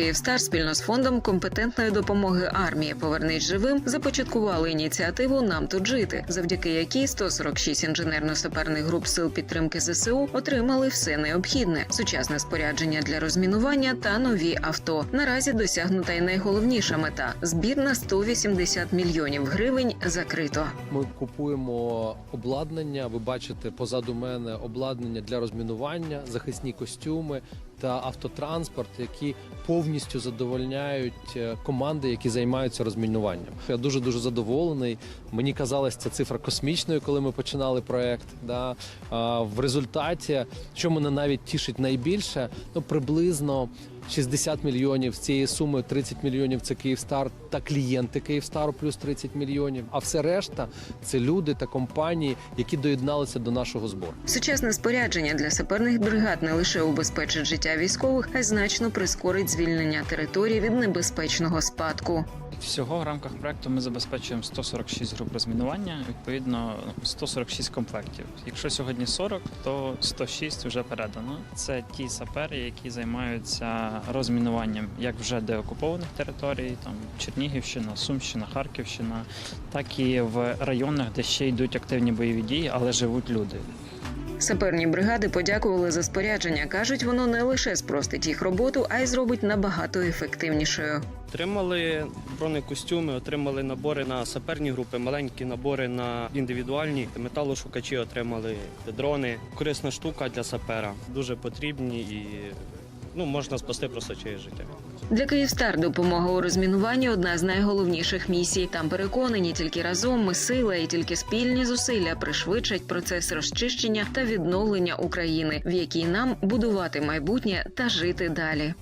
Київстар спільно з фондом компетентної допомоги армії Повернись живим започаткували ініціативу Нам тут жити, завдяки якій 146 інженерно-саперних груп сил підтримки ЗСУ отримали все необхідне: сучасне спорядження для розмінування та нові авто. Наразі досягнута й найголовніша мета збір на 180 мільйонів гривень закрито. Ми купуємо обладнання. Ви бачите позаду мене обладнання для розмінування, захисні костюми та автотранспорт, які повністю задовольняють е, команди, які займаються розмінуванням. Я дуже дуже задоволений. Мені казалась ця цифра космічною, коли ми починали проект. Да. В результаті, що мене навіть тішить найбільше, ну приблизно 60 мільйонів з цієї суми 30 мільйонів це Київстар та клієнти Київстару плюс 30 мільйонів. А все решта це люди та компанії, які доєдналися до нашого збору. Сучасне спорядження для саперних бригад не лише убезпечить життя військових, а й значно прискорить звільнення територій від небезпечного спадку. Всього в рамках проекту ми забезпечуємо 146 груп розмінування, відповідно 146 комплектів. Якщо сьогодні 40, то 106 вже передано. Це ті сапери, які займаються розмінуванням як вже деокупованих територій, там Чернігівщина, Сумщина, Харківщина, так і в районах, де ще йдуть активні бойові дії, але живуть люди. Саперні бригади подякували за спорядження. кажуть, воно не лише спростить їх роботу, а й зробить набагато ефективнішою. Отримали бронекостюми, отримали набори на саперні групи, маленькі набори на індивідуальні. Металошукачі отримали дрони. Корисна штука для сапера. Дуже потрібні і ну, можна спасти просто чиєсь життя. Для Київстар допомога у розмінуванні одна з найголовніших місій. Там переконані, тільки разом ми сила і тільки спільні зусилля пришвидшать процес розчищення та відновлення України, в якій нам будувати майбутнє та жити далі.